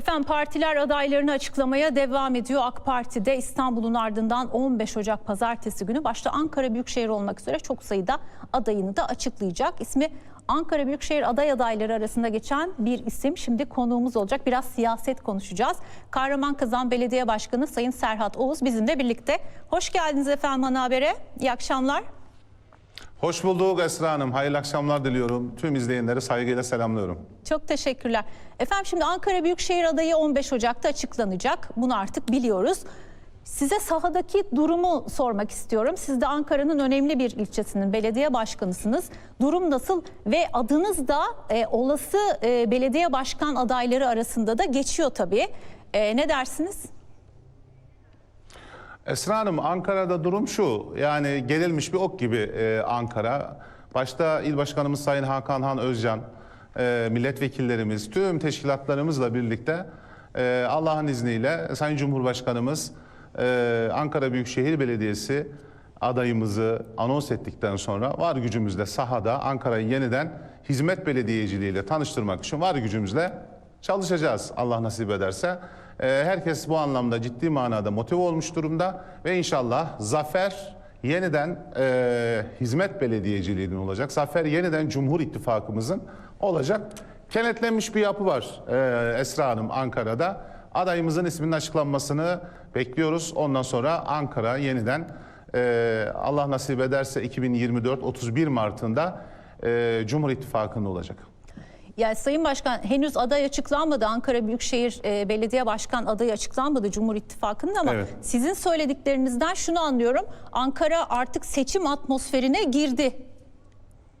Efendim partiler adaylarını açıklamaya devam ediyor. AK Parti'de İstanbul'un ardından 15 Ocak pazartesi günü başta Ankara Büyükşehir olmak üzere çok sayıda adayını da açıklayacak. İsmi Ankara Büyükşehir aday adayları arasında geçen bir isim. Şimdi konuğumuz olacak. Biraz siyaset konuşacağız. Kahraman Belediye Başkanı Sayın Serhat Oğuz bizimle birlikte. Hoş geldiniz efendim Ana Haber'e. İyi akşamlar. Hoş bulduk Esra Hanım. Hayırlı akşamlar diliyorum. Tüm izleyenleri saygıyla selamlıyorum. Çok teşekkürler. Efendim şimdi Ankara Büyükşehir adayı 15 Ocak'ta açıklanacak. Bunu artık biliyoruz. Size sahadaki durumu sormak istiyorum. Siz de Ankara'nın önemli bir ilçesinin belediye başkanısınız. Durum nasıl ve adınız da e, olası e, belediye başkan adayları arasında da geçiyor tabii. E, ne dersiniz? Esra Hanım Ankara'da durum şu. Yani gerilmiş bir ok gibi e, Ankara. Başta İl Başkanımız Sayın Hakan Han Özcan, e, milletvekillerimiz, tüm teşkilatlarımızla birlikte e, Allah'ın izniyle Sayın Cumhurbaşkanımız e, Ankara Büyükşehir Belediyesi adayımızı anons ettikten sonra var gücümüzle sahada Ankara'yı yeniden hizmet belediyeciliğiyle tanıştırmak için var gücümüzle çalışacağız Allah nasip ederse. Ee, Herkes bu anlamda ciddi manada motive olmuş durumda ve inşallah zafer yeniden e, hizmet belediyeciliğinin olacak. Zafer yeniden Cumhur İttifakımızın olacak. Kenetlenmiş bir yapı var e, Esra Hanım Ankara'da. Adayımızın isminin açıklanmasını bekliyoruz. Ondan sonra Ankara yeniden e, Allah nasip ederse 2024 31 Mart'ında e, Cumhur İttifakı'nda olacak. Yani Sayın Başkan henüz aday açıklanmadı. Ankara Büyükşehir e, Belediye Başkan adayı açıklanmadı Cumhur İttifakı'nın ama Evet. sizin söylediklerinizden şunu anlıyorum. Ankara artık seçim atmosferine girdi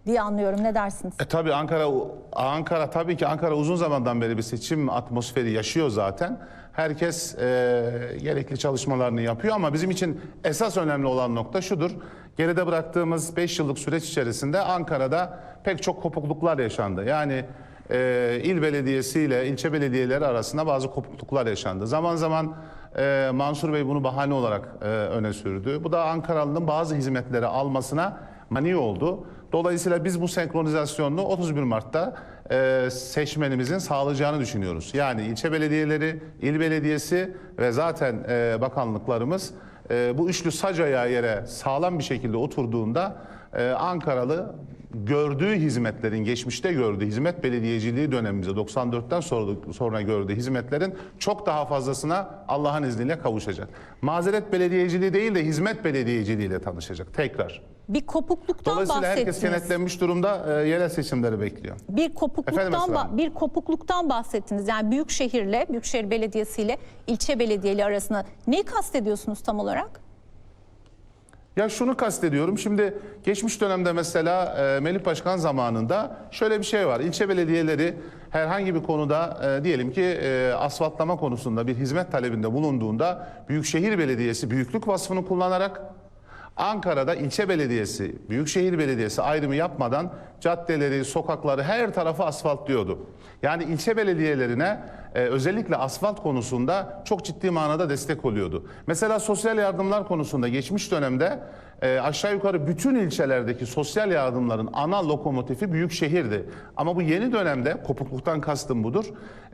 diye anlıyorum. Ne dersiniz? E tabii Ankara Ankara tabii ki Ankara uzun zamandan beri bir seçim atmosferi yaşıyor zaten. Herkes e, gerekli çalışmalarını yapıyor ama bizim için esas önemli olan nokta şudur. Geride bıraktığımız 5 yıllık süreç içerisinde Ankara'da pek çok kopukluklar yaşandı. Yani e, il belediyesi ile ilçe belediyeleri arasında bazı kopukluklar yaşandı. Zaman zaman e, Mansur Bey bunu bahane olarak e, öne sürdü. Bu da Ankaralı'nın bazı hizmetleri almasına mani oldu. Dolayısıyla biz bu senkronizasyonunu 31 Mart'ta e, seçmenimizin sağlayacağını düşünüyoruz. Yani ilçe belediyeleri, il belediyesi ve zaten e, bakanlıklarımız e, bu üçlü sac ayağı yere sağlam bir şekilde oturduğunda e, Ankaralı gördüğü hizmetlerin, geçmişte gördüğü hizmet belediyeciliği dönemimizde 94'ten sonra, sonra gördüğü hizmetlerin çok daha fazlasına Allah'ın izniyle kavuşacak. Mazeret belediyeciliği değil de hizmet belediyeciliğiyle tanışacak tekrar. Bir kopukluktan Dolayısıyla herkes kenetlenmiş durumda e, yerel seçimleri bekliyor. Bir kopukluktan ba- bir kopukluktan bahsettiniz. Yani Büyükşehir'le, Büyükşehir Belediyesi ile ilçe belediyeleri arasında neyi kastediyorsunuz tam olarak? Ya şunu kastediyorum. Şimdi geçmiş dönemde mesela e, Melih Başkan zamanında şöyle bir şey var. İlçe belediyeleri herhangi bir konuda e, diyelim ki e, asfaltlama konusunda bir hizmet talebinde bulunduğunda Büyükşehir Belediyesi büyüklük vasfını kullanarak Ankara'da ilçe belediyesi, büyükşehir belediyesi ayrımı yapmadan caddeleri, sokakları her tarafı asfaltlıyordu. Yani ilçe belediyelerine e, özellikle asfalt konusunda çok ciddi manada destek oluyordu. Mesela sosyal yardımlar konusunda geçmiş dönemde e, aşağı yukarı bütün ilçelerdeki sosyal yardımların ana lokomotifi büyükşehirdi. Ama bu yeni dönemde kopukluktan kastım budur.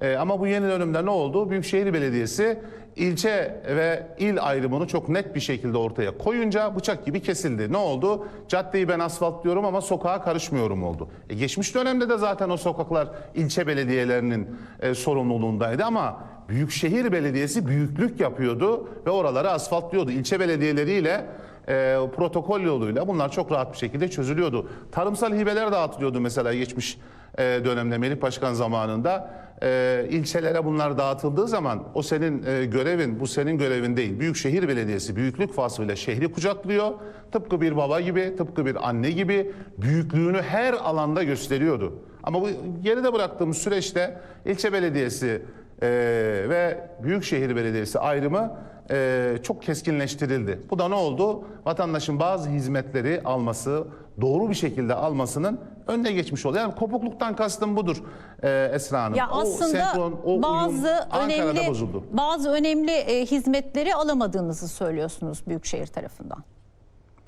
E, ama bu yeni dönemde ne oldu? Büyükşehir Belediyesi ilçe ve il ayrımını çok net bir şekilde ortaya koyunca bıçak gibi kesildi. Ne oldu? Caddeyi ben asfaltlıyorum ama sokağa karışmıyorum oldu. E, geçmiş dönemde de zaten o sokaklar ilçe belediyelerinin e, sorumluluğundaydı ama Büyükşehir Belediyesi büyüklük yapıyordu ve oraları asfaltlıyordu. İlçe belediyeleriyle e, protokol yoluyla bunlar çok rahat bir şekilde çözülüyordu. Tarımsal hibeler dağıtılıyordu mesela geçmiş e, dönemde Melih Başkan zamanında. E, ilçelere bunlar dağıtıldığı zaman o senin e, görevin, bu senin görevin değil. Büyükşehir Belediyesi büyüklük vasfıyla şehri kucaklıyor. Tıpkı bir baba gibi, tıpkı bir anne gibi büyüklüğünü her alanda gösteriyordu. Ama bu geride bıraktığımız süreçte ilçe belediyesi e, ve büyükşehir belediyesi ayrımı e, çok keskinleştirildi. Bu da ne oldu? Vatandaşın bazı hizmetleri alması, doğru bir şekilde almasının önüne geçmiş oldu. Yani kopukluktan kastım budur e, Esra Hanım. Ya O aslında senkron, o bazı önemli bozuldu. bazı önemli e, hizmetleri alamadığınızı söylüyorsunuz Büyükşehir tarafından.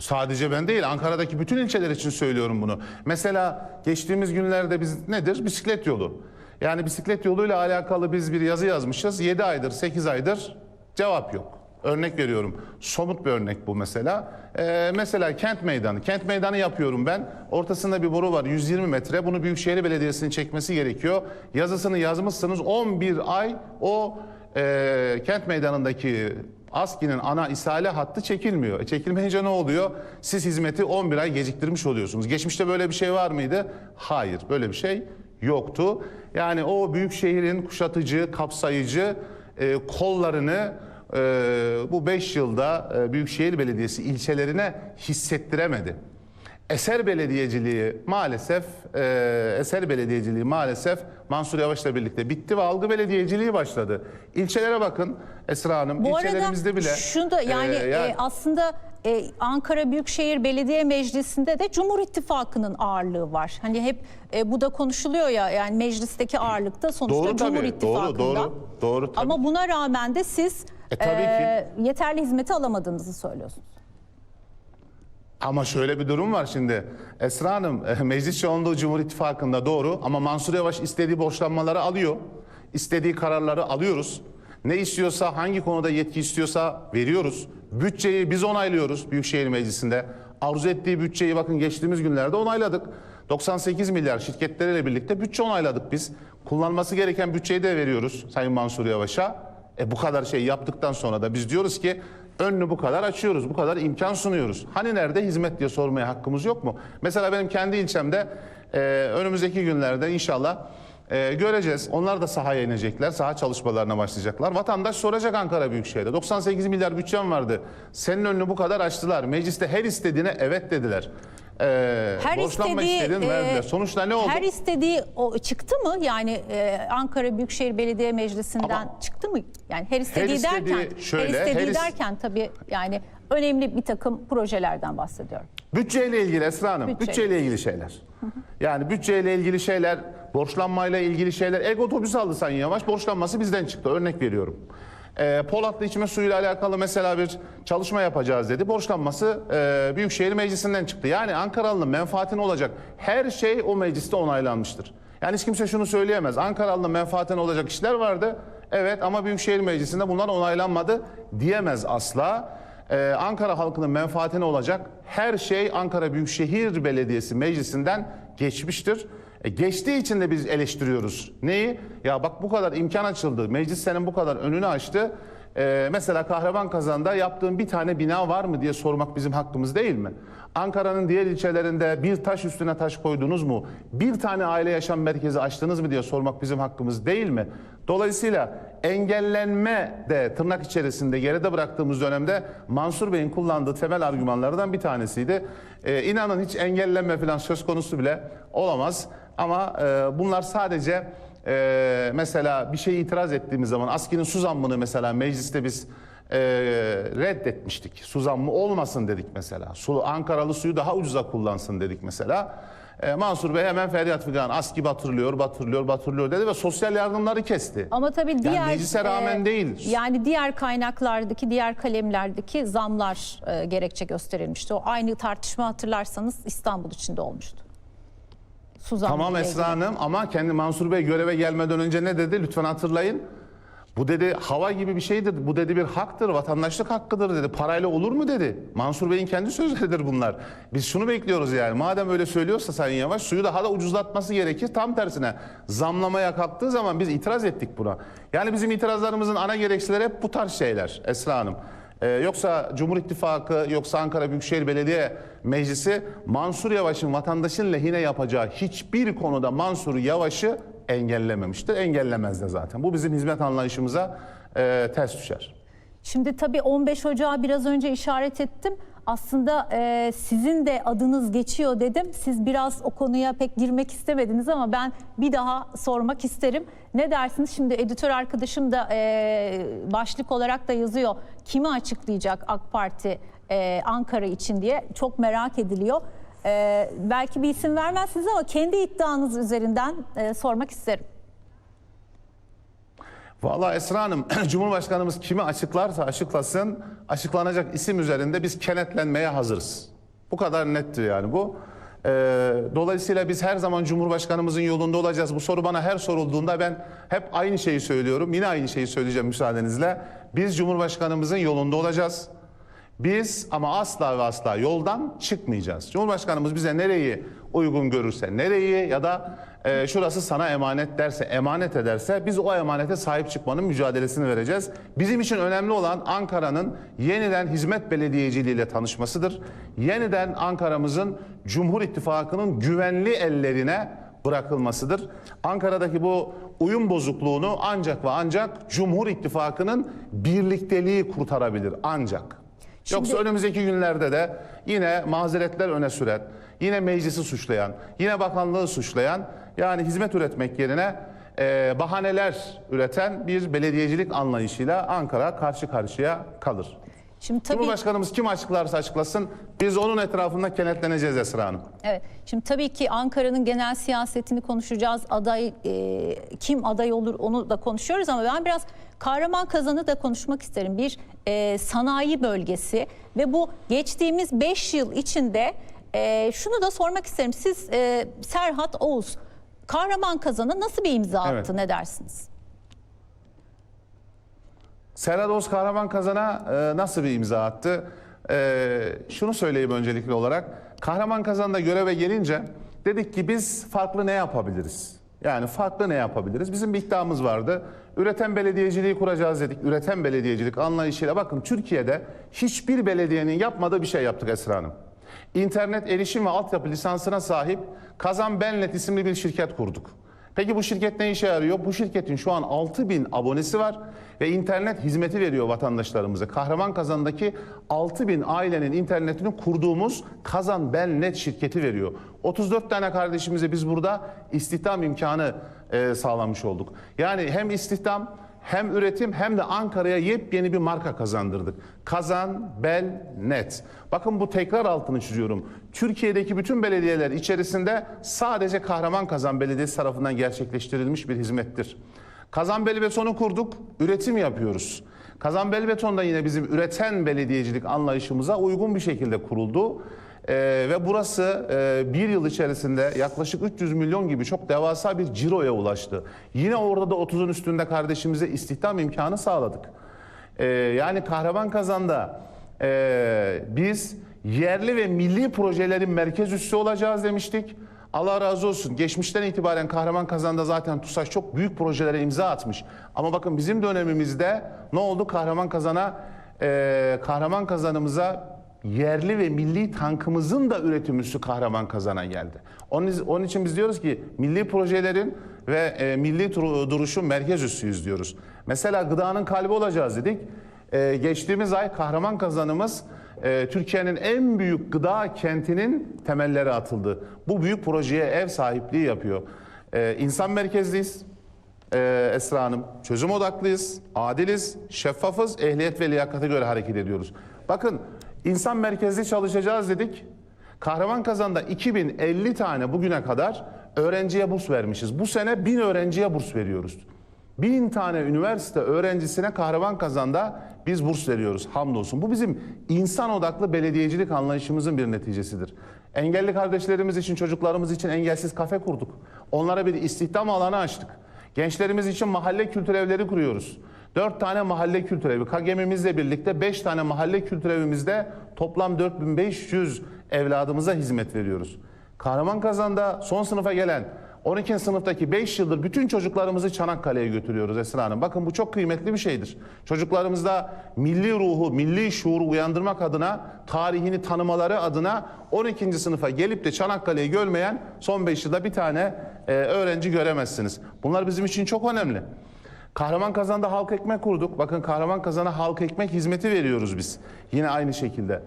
Sadece ben değil, Ankara'daki bütün ilçeler için söylüyorum bunu. Mesela geçtiğimiz günlerde biz nedir? Bisiklet yolu. Yani bisiklet yoluyla alakalı biz bir yazı yazmışız. 7 aydır, 8 aydır cevap yok. Örnek veriyorum. Somut bir örnek bu mesela. Ee, mesela kent meydanı. Kent meydanı yapıyorum ben. Ortasında bir boru var 120 metre. Bunu Büyükşehir Belediyesi'nin çekmesi gerekiyor. Yazısını yazmışsınız 11 ay o e, kent meydanındaki ASKİ'nin ana isale hattı çekilmiyor. E, çekilmeyince ne oluyor? Siz hizmeti 11 ay geciktirmiş oluyorsunuz. Geçmişte böyle bir şey var mıydı? Hayır, böyle bir şey yoktu. Yani o büyük şehrin kuşatıcı, kapsayıcı e, kollarını bu 5 yılda e, Büyükşehir Belediyesi ilçelerine hissettiremedi. Eser belediyeciliği maalesef e, eser belediyeciliği maalesef Mansur Yavaş'la birlikte bitti ve algı belediyeciliği başladı. İlçelere bakın Esra Hanım. Bu ilçelerimizde arada bile şunu da yani, e, yani- e, aslında e, Ankara Büyükşehir Belediye Meclisi'nde de Cumhur İttifakı'nın ağırlığı var. Hani hep e, bu da konuşuluyor ya yani meclisteki ağırlıkta sonuçta Doğru tabii, Cumhur doğru, doğru, doğru tabii. Ama buna rağmen de siz E, tabii ki. yeterli hizmeti alamadığınızı söylüyorsunuz. Ama şöyle bir durum var şimdi. Esra Hanım e, meclis çoğunluğu Cumhur İttifakı'nda doğru ama Mansur Yavaş istediği borçlanmaları alıyor. İstediği kararları alıyoruz. Ne istiyorsa hangi konuda yetki istiyorsa veriyoruz. Bütçeyi biz onaylıyoruz Büyükşehir Meclisi'nde. Arzu ettiği bütçeyi bakın geçtiğimiz günlerde onayladık. 98 milyar şirketleriyle birlikte bütçe onayladık biz. Kullanması gereken bütçeyi de veriyoruz Sayın Mansur Yavaş'a. E bu kadar şey yaptıktan sonra da biz diyoruz ki önünü bu kadar açıyoruz, bu kadar imkan sunuyoruz. Hani nerede hizmet diye sormaya hakkımız yok mu? Mesela benim kendi ilçemde e, önümüzdeki günlerde inşallah e, göreceğiz. Onlar da sahaya inecekler, saha çalışmalarına başlayacaklar. Vatandaş soracak Ankara Büyükşehir'de. 98 milyar bütçem vardı. Senin önünü bu kadar açtılar. Mecliste her istediğine evet dediler. E, Her borçlanma istediği istedin, e, verdiler. Sonuçta ne oldu? Her istediği o çıktı mı? Yani e, Ankara Büyükşehir Belediye Meclisi'nden Ama- çıktı mı? Yani her istediği, istediği derken şöyle, her istediği her is- derken tabii yani önemli bir takım projelerden bahsediyorum. Bütçeyle ilgili Esra Hanım, Bütçe. bütçeyle ilgili şeyler. Yani bütçeyle ilgili şeyler, borçlanmayla ilgili şeyler. Ek otobüs aldı Sayın Yavaş, borçlanması bizden çıktı. Örnek veriyorum. Ee, Polatlı içme suyuyla alakalı mesela bir çalışma yapacağız dedi. Borçlanması e, Büyükşehir Meclisi'nden çıktı. Yani Ankaralı'nın menfaatine olacak her şey o mecliste onaylanmıştır. Yani hiç kimse şunu söyleyemez. Ankaralı'nın menfaatine olacak işler vardı. Evet ama Büyükşehir Meclisi'nde bunlar onaylanmadı diyemez asla. Ee, Ankara halkının menfaatine olacak her şey Ankara Büyükşehir Belediyesi meclisinden geçmiştir. E, geçtiği için de biz eleştiriyoruz. Neyi? Ya bak bu kadar imkan açıldı. Meclis senin bu kadar önünü açtı. Ee, mesela Kahraman Kazan'da yaptığın bir tane bina var mı diye sormak bizim hakkımız değil mi? Ankara'nın diğer ilçelerinde bir taş üstüne taş koydunuz mu? Bir tane aile yaşam merkezi açtınız mı diye sormak bizim hakkımız değil mi? Dolayısıyla engellenme de tırnak içerisinde geride bıraktığımız dönemde Mansur Bey'in kullandığı temel argümanlardan bir tanesiydi. Ee, inanın hiç engellenme falan söz konusu bile olamaz. Ama e, bunlar sadece e, mesela bir şeye itiraz ettiğimiz zaman ASKİ'nin su zammını mesela mecliste biz e, reddetmiştik. Su zammı olmasın dedik mesela. Su, Ankaralı suyu daha ucuza kullansın dedik mesela. E, Mansur Bey hemen feryat figan ASKİ batırılıyor, batırılıyor, batırılıyor dedi ve sosyal yardımları kesti. Ama tabii diğer meclise rağmen e, değil. Yani diğer kaynaklardaki, diğer kalemlerdeki zamlar e, gerekçe gösterilmişti. O aynı tartışma hatırlarsanız İstanbul içinde olmuştu. Su zammı Tamam ile Esra ilgili. Hanım ama kendi Mansur Bey göreve gelmeden önce ne dedi? Lütfen hatırlayın. Bu dedi hava gibi bir şeydir. Bu dedi bir haktır, vatandaşlık hakkıdır dedi. Parayla olur mu dedi. Mansur Bey'in kendi sözleridir bunlar. Biz şunu bekliyoruz yani. Madem öyle söylüyorsa Sayın Yavaş suyu daha da ucuzlatması gerekir. Tam tersine zamlamaya kalktığı zaman biz itiraz ettik buna. Yani bizim itirazlarımızın ana gerekçeleri hep bu tarz şeyler Esra Hanım. Ee, yoksa Cumhur İttifakı, yoksa Ankara Büyükşehir Belediye Meclisi Mansur Yavaş'ın vatandaşın lehine yapacağı hiçbir konuda Mansur Yavaş'ı engellememiştir. Engellemez de zaten. Bu bizim hizmet anlayışımıza e, ters düşer. Şimdi tabii 15 Ocağı biraz önce işaret ettim. Aslında e, sizin de adınız geçiyor dedim. Siz biraz o konuya pek girmek istemediniz ama ben bir daha sormak isterim. Ne dersiniz? Şimdi editör arkadaşım da e, başlık olarak da yazıyor. Kimi açıklayacak AK Parti e, Ankara için diye çok merak ediliyor. E, belki bir isim vermezsiniz ama kendi iddianız üzerinden e, sormak isterim. Vallahi Esra Hanım, Cumhurbaşkanımız kimi açıklarsa açıklasın, açıklanacak isim üzerinde biz kenetlenmeye hazırız. Bu kadar nettir yani bu. Ee, dolayısıyla biz her zaman Cumhurbaşkanımızın yolunda olacağız. Bu soru bana her sorulduğunda ben hep aynı şeyi söylüyorum. Yine aynı şeyi söyleyeceğim müsaadenizle. Biz Cumhurbaşkanımızın yolunda olacağız. Biz ama asla ve asla yoldan çıkmayacağız. Cumhurbaşkanımız bize nereyi uygun görürse, nereyi ya da e, şurası sana emanet derse, emanet ederse biz o emanete sahip çıkmanın mücadelesini vereceğiz. Bizim için önemli olan Ankara'nın yeniden hizmet belediyeciliğiyle tanışmasıdır. Yeniden Ankara'mızın Cumhur İttifakı'nın güvenli ellerine bırakılmasıdır. Ankara'daki bu uyum bozukluğunu ancak ve ancak Cumhur İttifakı'nın birlikteliği kurtarabilir ancak. Yoksa Şimdi- önümüzdeki günlerde de yine mazeretler öne süren, yine meclisi suçlayan, yine bakanlığı suçlayan yani hizmet üretmek yerine e, bahaneler üreten bir belediyecilik anlayışıyla Ankara karşı karşıya kalır. Şimdi tabii Cumhurbaşkanımız kim açıklarsa açıklasın biz onun etrafında kenetleneceğiz Esra Hanım. Evet. Şimdi tabii ki Ankara'nın genel siyasetini konuşacağız. Aday e, kim aday olur onu da konuşuyoruz ama ben biraz Kahraman Kazan'ı da konuşmak isterim. Bir e, sanayi bölgesi ve bu geçtiğimiz 5 yıl içinde e, şunu da sormak isterim. Siz e, Serhat Oğuz Kahraman Kazan'a nasıl bir imza attı Evet. ne dersiniz? Serhat Oğuz Kahraman Kazan'a e, nasıl bir imza attı? E, şunu söyleyeyim öncelikli olarak. Kahraman Kazan'da göreve gelince dedik ki biz farklı ne yapabiliriz? Yani farklı ne yapabiliriz? Bizim bir iddiamız vardı. Üreten belediyeciliği kuracağız dedik. Üreten belediyecilik anlayışıyla bakın Türkiye'de hiçbir belediyenin yapmadığı bir şey yaptık Esra Hanım. İnternet erişim ve altyapı lisansına sahip Kazan Bennet isimli bir şirket kurduk. Peki bu şirket ne işe yarıyor? Bu şirketin şu an 6000 abonesi var ve internet hizmeti veriyor vatandaşlarımıza. Kahraman Kazan'daki 6000 ailenin internetini kurduğumuz Kazan Belnet şirketi veriyor. 34 tane kardeşimize biz burada istihdam imkanı e, sağlamış olduk. Yani hem istihdam hem üretim hem de Ankara'ya yepyeni bir marka kazandırdık. Kazan Bel Net. Bakın bu tekrar altını çiziyorum. Türkiye'deki bütün belediyeler içerisinde sadece Kahraman Kazan Belediyesi tarafından gerçekleştirilmiş bir hizmettir. Kazan Bel Beton'u kurduk, üretim yapıyoruz. Kazan Bel Beton da yine bizim üreten belediyecilik anlayışımıza uygun bir şekilde kuruldu. Ee, ve burası e, bir yıl içerisinde yaklaşık 300 milyon gibi çok devasa bir ciroya ulaştı. Yine orada da 30'un üstünde kardeşimize istihdam imkanı sağladık. Ee, yani Kahraman Kazan'da e, biz yerli ve milli projelerin merkez üssü olacağız demiştik. Allah razı olsun. Geçmişten itibaren Kahraman Kazan'da zaten TUSAŞ çok büyük projelere imza atmış. Ama bakın bizim dönemimizde ne oldu? Kahraman Kazan'a, e, Kahraman Kazan'ımıza yerli ve milli tankımızın da üretim üssü Kahraman Kazan'a geldi. Onun, için biz diyoruz ki milli projelerin ve e, milli duruşun merkez üssüyüz diyoruz. Mesela gıdanın kalbi olacağız dedik. E, geçtiğimiz ay Kahraman Kazan'ımız e, Türkiye'nin en büyük gıda kentinin temelleri atıldı. Bu büyük projeye ev sahipliği yapıyor. E, insan merkezliyiz. Ee, Esra Hanım, çözüm odaklıyız, adiliz, şeffafız, ehliyet ve liyakata göre hareket ediyoruz. Bakın insan merkezli çalışacağız dedik. Kahraman Kazan'da 2050 tane bugüne kadar öğrenciye burs vermişiz. Bu sene 1000 öğrenciye burs veriyoruz. 1000 tane üniversite öğrencisine Kahraman Kazan'da biz burs veriyoruz hamdolsun. Bu bizim insan odaklı belediyecilik anlayışımızın bir neticesidir. Engelli kardeşlerimiz için, çocuklarımız için engelsiz kafe kurduk. Onlara bir istihdam alanı açtık. Gençlerimiz için mahalle kültür evleri kuruyoruz. Dört tane mahalle kültür evi. KAGEM'imizle birlikte beş tane mahalle kültür evimizde toplam 4500 evladımıza hizmet veriyoruz. Kahraman Kazan'da son sınıfa gelen 12. sınıftaki 5 yıldır bütün çocuklarımızı Çanakkale'ye götürüyoruz Esra Hanım. Bakın bu çok kıymetli bir şeydir. Çocuklarımızda milli ruhu, milli şuuru uyandırmak adına, tarihini tanımaları adına 12. sınıfa gelip de Çanakkale'yi görmeyen son 5 yılda bir tane e, öğrenci göremezsiniz. Bunlar bizim için çok önemli. Kahraman Kazan'da halk ekmek kurduk. Bakın Kahraman Kazan'a halk ekmek hizmeti veriyoruz biz. Yine aynı şekilde.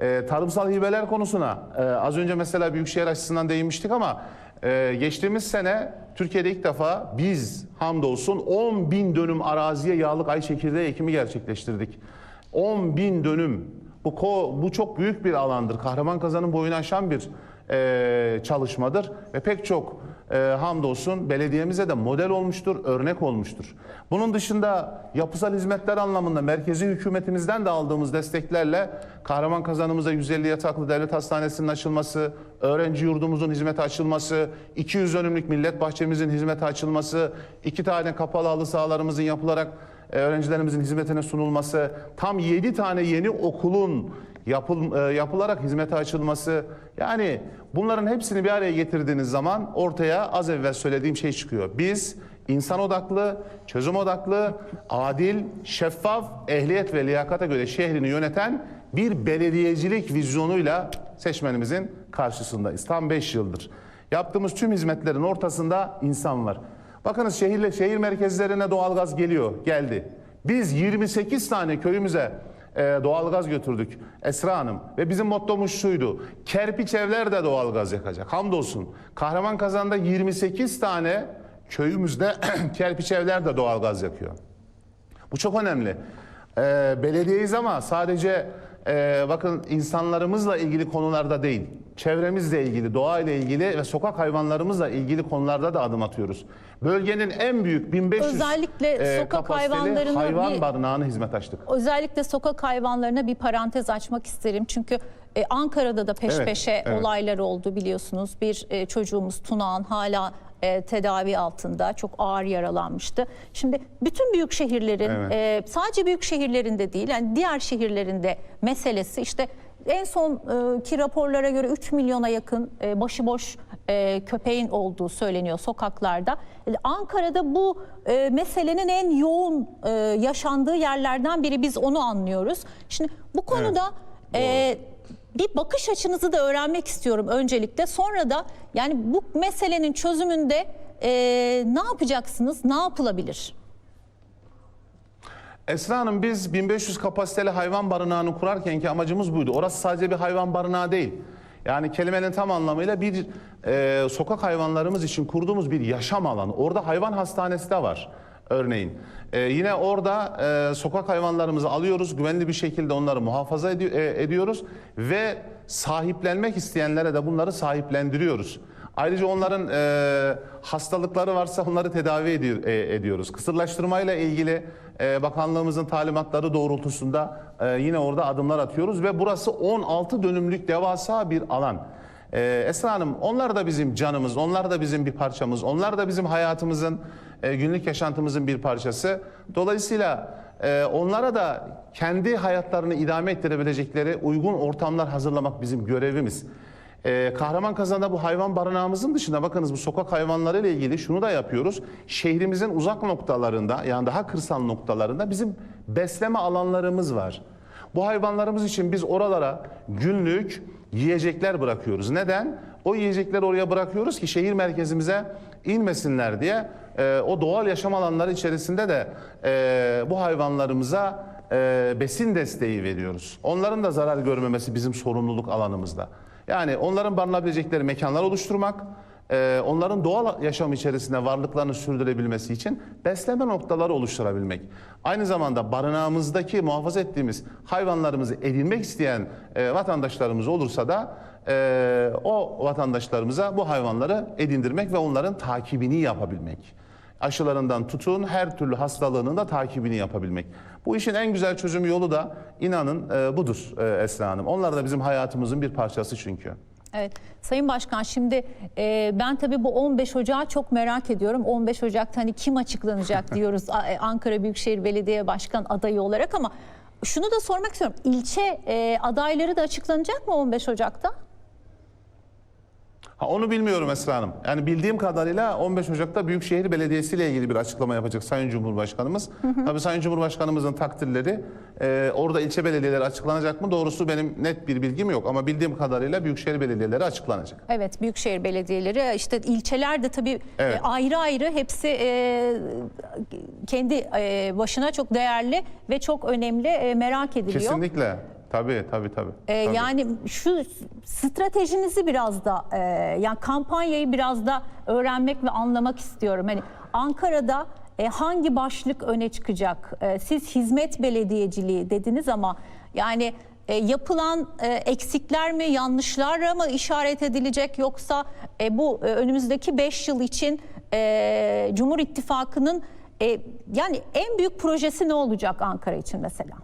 Ee, tarımsal hibeler konusuna e, az önce mesela Büyükşehir açısından değinmiştik ama e, geçtiğimiz sene Türkiye'de ilk defa biz hamdolsun 10 bin dönüm araziye yağlık ay çekirdeği ekimi gerçekleştirdik. 10 bin dönüm. Bu, ko- bu çok büyük bir alandır. Kahraman Kazan'ın boyunu aşan bir e, çalışmadır ve pek çok e, hamdolsun belediyemize de model olmuştur, örnek olmuştur. Bunun dışında yapısal hizmetler anlamında merkezi hükümetimizden de aldığımız desteklerle Kahraman Kazanımıza 150 yataklı devlet hastanesinin açılması, öğrenci yurdumuzun hizmete açılması, 200 dönümlük millet bahçemizin hizmete açılması, iki tane kapalı halı sahalarımızın yapılarak e, öğrencilerimizin hizmetine sunulması, tam 7 tane yeni okulun yapıl, e, yapılarak hizmete açılması yani bunların hepsini bir araya getirdiğiniz zaman ortaya az evvel söylediğim şey çıkıyor. Biz insan odaklı, çözüm odaklı, adil, şeffaf, ehliyet ve liyakata göre şehrini yöneten bir belediyecilik vizyonuyla seçmenimizin karşısındayız. Tam 5 yıldır. Yaptığımız tüm hizmetlerin ortasında insan var. Bakınız şehirle şehir merkezlerine doğalgaz geliyor, geldi. Biz 28 tane köyümüze doğalgaz götürdük Esra Hanım ve bizim mottomuz şuydu. Kerpiç evler de doğalgaz yakacak. Hamdolsun. Kahraman Kazan'da 28 tane köyümüzde kerpiç evler de doğalgaz yakıyor. Bu çok önemli. Ee, belediyeyiz ama sadece e, bakın insanlarımızla ilgili konularda değil, çevremizle ilgili, doğayla ilgili ve sokak hayvanlarımızla ilgili konularda da adım atıyoruz. Bölgenin en büyük 1500 Özellikle sokak kapasiteli hayvanlarını hayvan bir- barınağına hizmet açtık. Özellikle sokak hayvanlarına bir parantez açmak isterim. Çünkü e, Ankara'da da peş Evet, peşe evet. olaylar oldu biliyorsunuz. Bir e, çocuğumuz Tunağan hala e, tedavi altında çok ağır yaralanmıştı. Şimdi bütün büyük şehirlerin Evet. e, sadece büyük şehirlerinde değil yani diğer şehirlerinde meselesi işte en son e, ki raporlara göre 3 milyona yakın e, başıboş e, köpeğin olduğu söyleniyor sokaklarda. Ankara'da bu meselenin en yoğun yaşandığı yerlerden biri biz onu anlıyoruz. Şimdi bu konuda e, bir bakış açınızı da öğrenmek istiyorum öncelikle. Sonra da yani bu meselenin çözümünde e, ne yapacaksınız, ne yapılabilir? Esra Hanım biz 1500 kapasiteli hayvan barınağını kurarken ki amacımız buydu. Orası sadece bir hayvan barınağı değil. Yani kelimenin tam anlamıyla bir e, sokak hayvanlarımız için kurduğumuz bir yaşam alanı. Orada hayvan hastanesi de var örneğin. E, yine orada e, sokak hayvanlarımızı alıyoruz. Güvenli bir şekilde onları muhafaza edi- e, ediyoruz. Ve sahiplenmek isteyenlere de bunları sahiplendiriyoruz. Ayrıca onların e, hastalıkları varsa onları tedavi ediyor, e, ediyoruz. Kısırlaştırmayla ilgili e, bakanlığımızın talimatları doğrultusunda e, yine orada adımlar atıyoruz ve burası 16 dönümlük devasa bir alan. E, Esra Hanım onlar da bizim canımız, onlar da bizim bir parçamız, onlar da bizim hayatımızın, e, günlük yaşantımızın bir parçası. Dolayısıyla e, onlara da kendi hayatlarını idame ettirebilecekleri uygun ortamlar hazırlamak bizim görevimiz. Ee, Kahraman Kazan'da bu hayvan barınağımızın dışında bakınız bu sokak hayvanları ile ilgili şunu da yapıyoruz. Şehrimizin uzak noktalarında yani daha kırsal noktalarında bizim besleme alanlarımız var. Bu hayvanlarımız için biz oralara günlük yiyecekler bırakıyoruz. Neden? O yiyecekleri oraya bırakıyoruz ki şehir merkezimize inmesinler diye. Ee, o doğal yaşam alanları içerisinde de e, bu hayvanlarımıza e, besin desteği veriyoruz. Onların da zarar görmemesi bizim sorumluluk alanımızda. Yani onların barınabilecekleri mekanlar oluşturmak, e, onların doğal yaşam içerisinde varlıklarını sürdürebilmesi için besleme noktaları oluşturabilmek. Aynı zamanda barınağımızdaki muhafaza ettiğimiz hayvanlarımızı edinmek isteyen e, vatandaşlarımız olursa da e, o vatandaşlarımıza bu hayvanları edindirmek ve onların takibini yapabilmek. Aşılarından tutun her türlü hastalığının da takibini yapabilmek. Bu işin en güzel çözüm yolu da inanın e, budur e, Esra Hanım. Onlar da bizim hayatımızın bir parçası çünkü. Evet Sayın Başkan şimdi e, ben tabii bu 15 Ocağı çok merak ediyorum. 15 Ocak'ta hani kim açıklanacak diyoruz e, Ankara Büyükşehir Belediye Başkan adayı olarak ama şunu da sormak istiyorum. İlçe e, adayları da açıklanacak mı 15 Ocak'ta? Ha, onu bilmiyorum Esra Hanım. Yani bildiğim kadarıyla 15 Ocak'ta Büyükşehir Belediyesi ile ilgili bir açıklama yapacak Sayın Cumhurbaşkanımız. Tabii Sayın Cumhurbaşkanımızın takdirleri e, orada ilçe belediyeleri açıklanacak mı? Doğrusu benim net bir bilgim yok ama bildiğim kadarıyla Büyükşehir Belediyeleri açıklanacak. Evet Büyükşehir Belediyeleri işte ilçeler de tabii Evet. e, ayrı ayrı hepsi e, kendi e, başına çok değerli ve çok önemli e, merak ediliyor. Kesinlikle. Tabii tabii tabii. Ee, Tabii. yani şu stratejinizi biraz da e, yani kampanyayı biraz da öğrenmek ve anlamak istiyorum. Hani Ankara'da e, hangi başlık öne çıkacak? E, siz hizmet belediyeciliği dediniz ama yani e, yapılan e, eksikler mi, yanlışlara mı işaret edilecek yoksa e, bu e, önümüzdeki 5 yıl için e, Cumhur İttifakı'nın e, yani en büyük projesi ne olacak Ankara için mesela?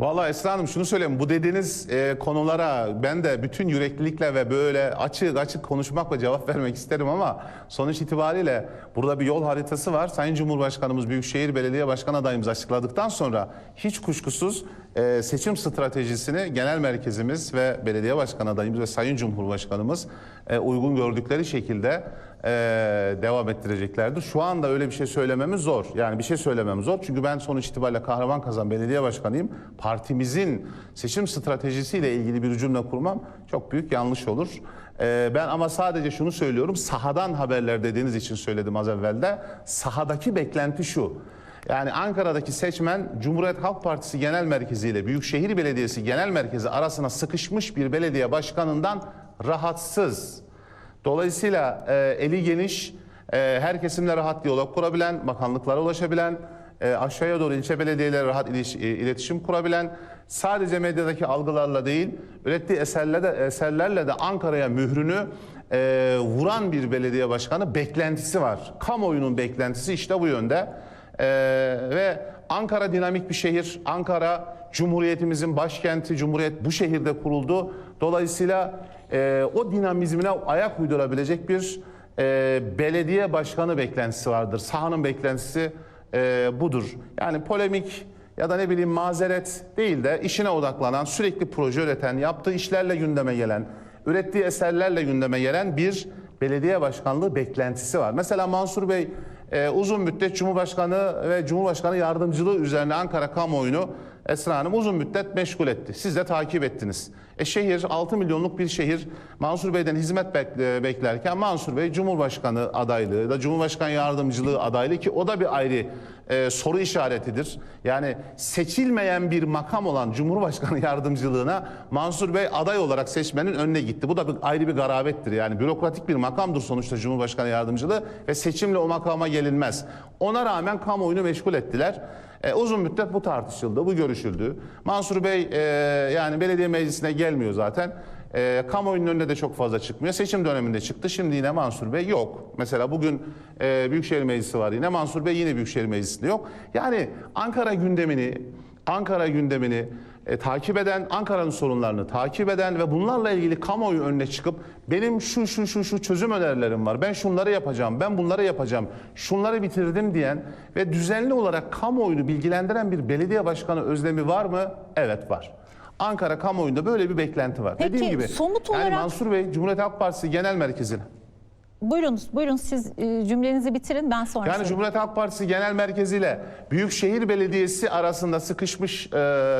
Vallahi Esra Hanım şunu söyleyeyim. Bu dediğiniz e, konulara ben de bütün yüreklilikle ve böyle açık açık konuşmakla cevap vermek isterim ama sonuç itibariyle burada bir yol haritası var. Sayın Cumhurbaşkanımız Büyükşehir Belediye Başkan adayımız açıkladıktan sonra hiç kuşkusuz e, seçim stratejisini genel merkezimiz ve belediye başkan adayımız ve Sayın Cumhurbaşkanımız e, uygun gördükleri şekilde e, devam ettireceklerdir. Şu anda öyle bir şey söylememiz zor. Yani bir şey söylemem zor. Çünkü ben sonuç itibariyle Kahraman Belediye Başkanıyım. Partimizin seçim stratejisiyle ilgili bir cümle kurmam çok büyük yanlış olur. E, ben ama sadece şunu söylüyorum. Sahadan haberler dediğiniz için söyledim az evvel de. Sahadaki beklenti şu. Yani Ankara'daki seçmen Cumhuriyet Halk Partisi Genel Merkezi ile Büyükşehir Belediyesi Genel Merkezi arasına sıkışmış bir belediye başkanından rahatsız. Dolayısıyla e, eli geniş, e, her kesimle rahat diyalog kurabilen, bakanlıklara ulaşabilen, e, aşağıya doğru ilçe belediyeleri rahat e, iletişim kurabilen, sadece medyadaki algılarla değil, ürettiği eserlerle de, eserlerle de Ankara'ya mührünü e, vuran bir belediye başkanı beklentisi var. Kamuoyunun beklentisi işte bu yönde. E, ve Ankara dinamik bir şehir. Ankara Cumhuriyetimizin başkenti, Cumhuriyet bu şehirde kuruldu. Dolayısıyla e, o dinamizmine ayak uydurabilecek bir e, belediye başkanı beklentisi vardır. Sahanın beklentisi e, budur. Yani polemik ya da ne bileyim mazeret değil de işine odaklanan, sürekli proje üreten, yaptığı işlerle gündeme gelen, ürettiği eserlerle gündeme gelen bir belediye başkanlığı beklentisi var. Mesela Mansur Bey e, uzun müddet Cumhurbaşkanı ve Cumhurbaşkanı yardımcılığı üzerine Ankara kamuoyunu Esra Hanım uzun müddet meşgul etti. Siz de takip ettiniz. E şehir 6 milyonluk bir şehir Mansur Bey'den hizmet e, beklerken Mansur Bey Cumhurbaşkanı adaylığı da Cumhurbaşkanı yardımcılığı adaylığı ki o da bir ayrı e, soru işaretidir. Yani seçilmeyen bir makam olan Cumhurbaşkanı yardımcılığına Mansur Bey aday olarak seçmenin önüne gitti. Bu da bir, ayrı bir garabettir. Yani bürokratik bir makamdır sonuçta Cumhurbaşkanı yardımcılığı ve seçimle o makama gelinmez. Ona rağmen kamuoyunu meşgul ettiler. E, uzun müddet bu tartışıldı, bu görüşüldü. Mansur Bey e, yani belediye meclisine gelmiyor zaten. E, kamuoyunun önüne de çok fazla çıkmıyor. Seçim döneminde çıktı. Şimdi yine Mansur Bey yok. Mesela bugün e, Büyükşehir Meclisi var yine. Mansur Bey yine Büyükşehir Meclisi'nde yok. Yani Ankara gündemini, Ankara gündemini e, takip eden, Ankara'nın sorunlarını takip eden ve bunlarla ilgili kamuoyu önüne çıkıp benim şu şu şu şu çözüm önerilerim var. Ben şunları yapacağım, ben bunları yapacağım, şunları bitirdim diyen ve düzenli olarak kamuoyunu bilgilendiren bir belediye başkanı özlemi var mı? Evet var. Ankara kamuoyunda böyle bir beklenti var. Peki, Dediğim gibi somut yani olarak- Mansur Bey Cumhuriyet Halk Partisi Genel Merkezi'ne Buyurun, buyurun siz e, cümlenizi bitirin ben sonra Yani söyleyeyim. Cumhuriyet Halk Partisi Genel Merkezi ile Büyükşehir Belediyesi arasında sıkışmış e,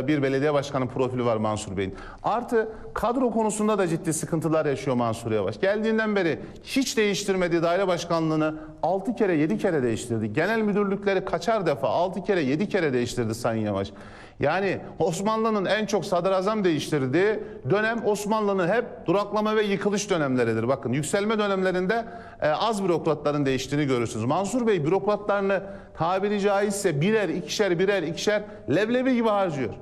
bir belediye başkanı profili var Mansur Bey'in. Artı kadro konusunda da ciddi sıkıntılar yaşıyor Mansur Yavaş. Geldiğinden beri hiç değiştirmediği daire başkanlığını 6 kere 7 kere değiştirdi. Genel müdürlükleri kaçar defa 6 kere 7 kere değiştirdi Sayın Yavaş. Yani Osmanlı'nın en çok sadrazam değiştirdiği dönem Osmanlı'nın hep duraklama ve yıkılış dönemleridir. Bakın yükselme dönemlerinde e, az bürokratların değiştiğini görürsünüz. Mansur Bey bürokratlarını tabiri caizse birer, ikişer, birer, ikişer leblebi gibi harcıyor.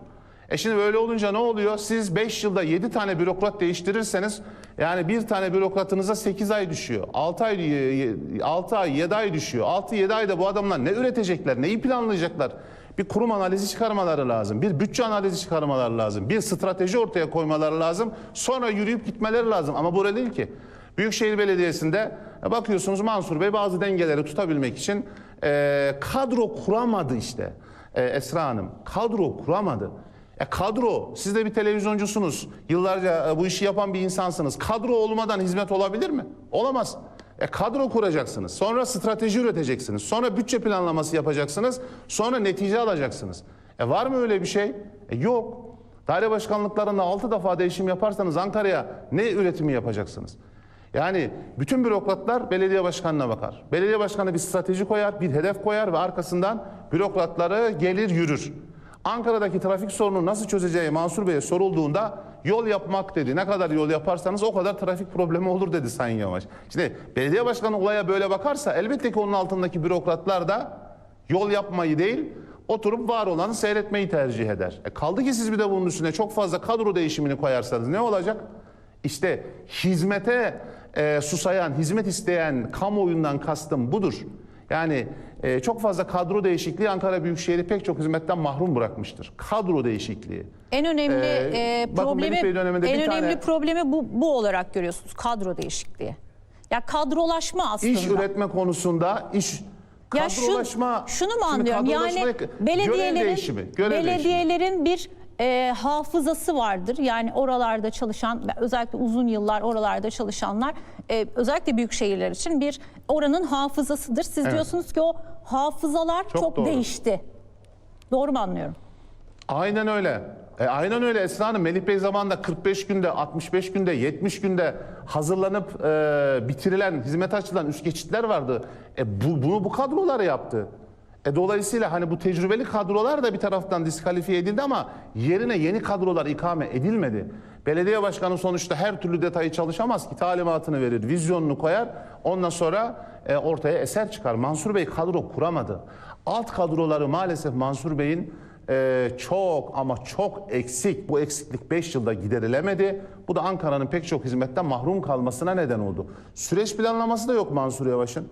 E şimdi böyle olunca ne oluyor? Siz 5 yılda 7 tane bürokrat değiştirirseniz yani bir tane bürokratınıza 8 ay düşüyor. 6 ay 6 ay 7 ay düşüyor. 6-7 ayda bu adamlar ne üretecekler? Neyi planlayacaklar? Bir kurum analizi çıkarmaları lazım. Bir bütçe analizi çıkarmaları lazım. Bir strateji ortaya koymaları lazım. Sonra yürüyüp gitmeleri lazım. Ama böyle değil ki. Büyükşehir Belediyesi'nde e, bakıyorsunuz Mansur Bey bazı dengeleri tutabilmek için e, kadro kuramadı işte. E, Esra Hanım kadro kuramadı. E kadro, siz de bir televizyoncusunuz. Yıllarca e, bu işi yapan bir insansınız. Kadro olmadan hizmet olabilir mi? Olamaz. E kadro kuracaksınız. Sonra strateji üreteceksiniz. Sonra bütçe planlaması yapacaksınız. Sonra netice alacaksınız. E var mı öyle bir şey? E yok. Daire başkanlıklarında 6 defa değişim yaparsanız Ankara'ya ne üretimi yapacaksınız? Yani bütün bürokratlar belediye başkanına bakar. Belediye başkanı bir strateji koyar, bir hedef koyar ve arkasından bürokratları gelir yürür. Ankara'daki trafik sorununu nasıl çözeceği Mansur Bey'e sorulduğunda yol yapmak dedi. Ne kadar yol yaparsanız o kadar trafik problemi olur dedi Sayın Yavaş. Şimdi belediye başkanı olaya böyle bakarsa elbette ki onun altındaki bürokratlar da yol yapmayı değil Oturup var olanı seyretmeyi tercih eder. E kaldı ki siz bir de bunun üstüne çok fazla kadro değişimini koyarsanız ne olacak? İşte hizmete e, susayan, hizmet isteyen kamuoyundan kastım budur. Yani e, çok fazla kadro değişikliği Ankara Büyükşehir'i pek çok hizmetten mahrum bırakmıştır. Kadro değişikliği. En önemli Ee, e, problemi döneminde en önemli tane- problemi bu bu olarak görüyorsunuz. Kadro değişikliği. Ya kadrolaşma aslında. İş üretme konusunda iş Ya şu- kadrolaşma şunu mu anlıyorum? Yani kadrolaşmaya- görev belediyelerin değişimi, görev değişimi. belediyelerin bir e, hafızası vardır. Yani oralarda çalışan özellikle uzun yıllar oralarda çalışanlar e, özellikle büyük şehirler için bir oranın hafızasıdır. Siz Evet. diyorsunuz ki o hafızalar çok, Çok doğru. değişti. Doğru mu anlıyorum? Aynen öyle. E, aynen öyle Esra Hanım. Melih Bey zamanında 45 günde, 65 günde, 70 günde hazırlanıp e, bitirilen, hizmet açılan üst geçitler vardı. E, bu, bunu bu kadrolar yaptı. E, dolayısıyla hani bu tecrübeli kadrolar da bir taraftan diskalifiye edildi ama yerine yeni kadrolar ikame edilmedi. Belediye başkanı sonuçta her türlü detayı çalışamaz ki talimatını verir, vizyonunu koyar. Ondan sonra e, ortaya eser çıkar. Mansur Bey kadro kuramadı. Alt kadroları maalesef Mansur Bey'in ee, çok ama çok eksik. Bu eksiklik 5 yılda giderilemedi. Bu da Ankara'nın pek çok hizmetten mahrum kalmasına neden oldu. Süreç planlaması da yok Mansur Yavaş'ın.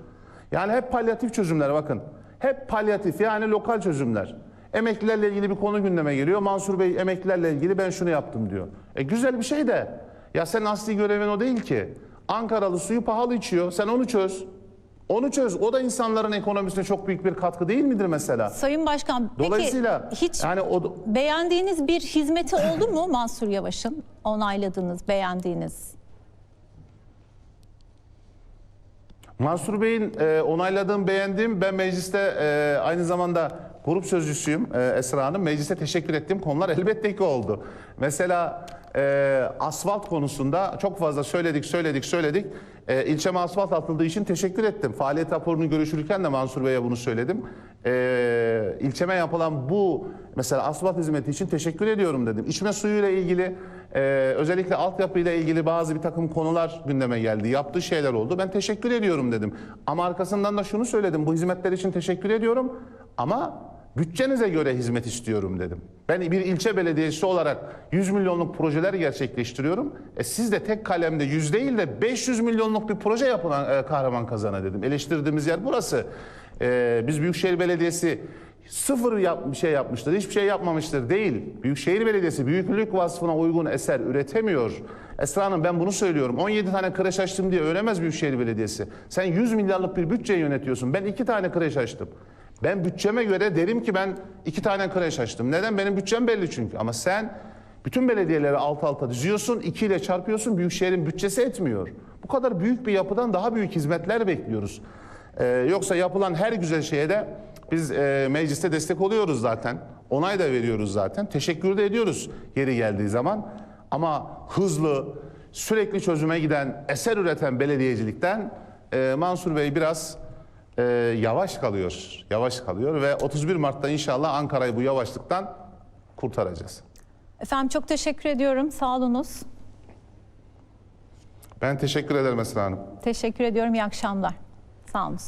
Yani hep palyatif çözümler bakın. Hep palyatif yani lokal çözümler. Emeklilerle ilgili bir konu gündeme geliyor. Mansur Bey emeklilerle ilgili ben şunu yaptım diyor. E güzel bir şey de. Ya senin asli görevin o değil ki. Ankaralı suyu pahalı içiyor. Sen onu çöz. Onu çöz. O da insanların ekonomisine çok büyük bir katkı değil midir mesela? Sayın Başkan peki Dolayısıyla hiç yani o beğendiğiniz bir hizmeti oldu mu Mansur Yavaş'ın? Onayladığınız, beğendiğiniz? Mansur Bey'in e, onayladığım, beğendiğim, ben mecliste e, aynı zamanda grup sözcüsüyüm e, Esra Hanım. Mecliste teşekkür ettiğim konular elbette ki oldu. Mesela e, asfalt konusunda çok fazla söyledik, söyledik, söyledik. E, ilçeme asfalt atıldığı için teşekkür ettim. Faaliyet raporunu görüşürken de Mansur Bey'e bunu söyledim. E, ilçeme yapılan bu mesela asfalt hizmeti için teşekkür ediyorum dedim. İçme suyuyla ilgili e, özellikle altyapıyla ilgili bazı bir takım konular gündeme geldi. Yaptığı şeyler oldu. Ben teşekkür ediyorum dedim. Ama arkasından da şunu söyledim. Bu hizmetler için teşekkür ediyorum ama bütçenize göre hizmet istiyorum dedim. Ben bir ilçe belediyesi olarak 100 milyonluk projeler gerçekleştiriyorum. E siz de tek kalemde 100 değil de 500 milyonluk bir proje yapın e, kahraman kazana dedim. Eleştirdiğimiz yer burası. E, biz Büyükşehir Belediyesi sıfır yap, bir şey yapmıştır, hiçbir şey yapmamıştır değil. Büyükşehir Belediyesi büyüklük vasfına uygun eser üretemiyor. Esra Hanım ben bunu söylüyorum. 17 tane kreş açtım diye ölemez Büyükşehir Belediyesi. Sen 100 milyarlık bir bütçe yönetiyorsun. Ben iki tane kreş açtım. Ben bütçeme göre derim ki ben iki tane kreş açtım. Neden? Benim bütçem belli çünkü. Ama sen bütün belediyeleri alt alta diziyorsun, iki ile çarpıyorsun, Büyükşehir'in bütçesi etmiyor. Bu kadar büyük bir yapıdan daha büyük hizmetler bekliyoruz. Ee, yoksa yapılan her güzel şeye de biz e, mecliste destek oluyoruz zaten. Onay da veriyoruz zaten. Teşekkür de ediyoruz yeri geldiği zaman. Ama hızlı, sürekli çözüme giden, eser üreten belediyecilikten e, Mansur Bey biraz e, yavaş kalıyor. Yavaş kalıyor ve 31 Mart'ta inşallah Ankara'yı bu yavaşlıktan kurtaracağız. Efendim çok teşekkür ediyorum. Sağ olunuz. Ben teşekkür ederim Esra Hanım. Teşekkür ediyorum. İyi akşamlar. Sağ olun.